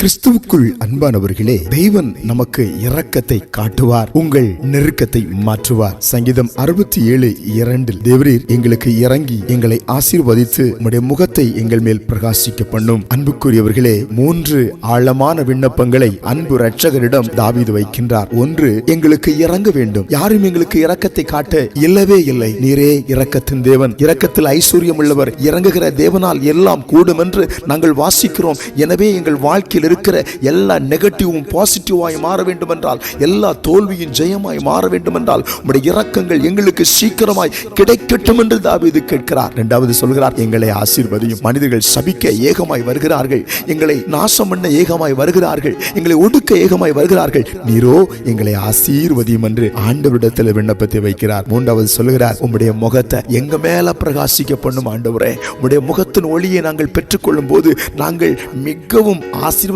கிறிஸ்துவுக்குள் அன்பானவர்களே தெய்வன் நமக்கு இரக்கத்தை காட்டுவார் உங்கள் நெருக்கத்தை மாற்றுவார். சங்கீதம் அறுபத்தி ஏழு இரண்டில் தேவரீர் எங்களுக்கு இறங்கி எங்களை ஆசீர்வதித்து உம்முடைய முகத்தை எங்கள் மேல் பிரகாசிக்க பண்ணும். அன்புக்குரியவர்களே மூன்று ஆழமான விண்ணப்பங்களை அன்பு ரட்சகரிடம் தாவீது வைக்கின்றார். ஒன்று எங்களுக்கு இறங்க வேண்டும். யாரும் எங்களுக்கு இரக்கத்தை காட்ட இல்லவே இல்லை. நீரே இரக்கத்தின் தேவன். இரக்கத்தில் ஐஸ்வர்யம் உள்ளவர் இறங்குகிற தேவனால் எல்லாம் கூடும் என்று நாங்கள் வாசிக்கிறோம். எனவே எங்கள் வாழ்க்கையில் இருக்கிற எல்லா நெகட்டிவும் பாசிட்டிவாய் மாற வேண்டும் என்றால் எல்லா தோல்வியும் ஜெயமாய் மாற வேண்டும் என்றால் உங்களுடைய இரக்கங்கள் எங்களுக்கு சீக்கிரமாய் கிடைக்கட்டும் என்று தாவீது கேட்கிறார். இரண்டாவது சொல்கிறார் எங்களை ஆசீர்வதியும். மனிதர்கள் சபிக்க ஏகமாய் வருகிறார்கள். எங்களை நாசம் பண்ண ஏகமாய் வருகிறார்கள். எங்களை ஒடுக்க ஏகமாய் வருகிறார்கள். நீரோ எங்களை ஆசீர்வதியும் என்று ஆண்டவரிடத்தில் விண்ணப்பத்தை வைக்கிறார். மூன்றாவது சொல்கிறார் உம்முடைய முகத்தை எங்க மேல பிரகாசிக்க பண்ணும் ஆண்டவரே. உம்முடைய முகத்தின் ஒளியை நாங்கள் பெற்றுக்கொள்ளும் போது நாங்கள் மிகவும்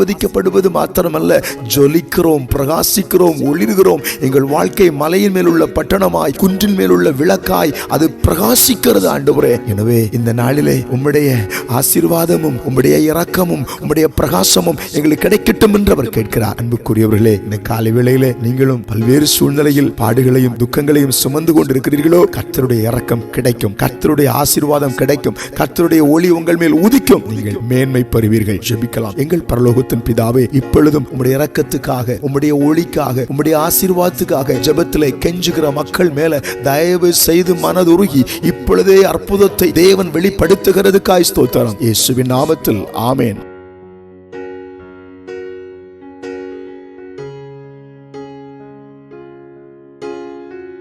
ஆசீர்வதிக்கப்படுவது மாத்திரமல்ல. ஜொலிக்கிறோம் பிரகாசிக்கிறோம் ஒளிர்கிறோம். எங்கள் வாழ்க்கை மலையின் மேல் உள்ள பட்டணமாய் குன்றின் மேல் உள்ள விளக்காய் அது பிரகாசிக்கிறது ஆண்டவரே. எனவே இந்த நாளிலே உம்முடைய ஆசீர்வாதமும் உம்முடைய இரக்கமும் உம்முடைய பிரகாசமும் எங்களுக்கு கிடைக்கட்டும் என்று அவர் கேட்கிறார். அன்புக்குரியவர்களே இந்த காலை வேளையிலே நீங்களும் பல்வேறு சூழ்நிலையில் பாடுகளையும் துக்கங்களையும் சுமந்து கொண்டிருக்கிறீர்களோ? கர்த்தருடைய இரக்கம் கிடைக்கும். கர்த்தருடைய ஆசீர்வாதம் கிடைக்கும். கர்த்தருடைய ஒளி உங்கள் மேல் உதிக்கும். நீங்கள் மேன்மை பெறுவீர்கள். ஜெபிக்கலாம். எங்கள் பரலோகத்தின் பிதாவே இப்பொழுதும் உம்முடைய இரக்கத்துக்காக உம்முடைய ஒளிக்காக உம்முடைய ஆசீர்வாதத்துக்காக ஜபத்தில் கெஞ்சுகிற மக்கள் மேல தயவு செய்து மனதுருகி இப்பொழுதே அற்புதத்தை தேவன் வெளிப்படுத்துகிறதுக்காய் ஸ்தோத்திரம். இயேசுவின் நாமத்தில் ஆமேன்.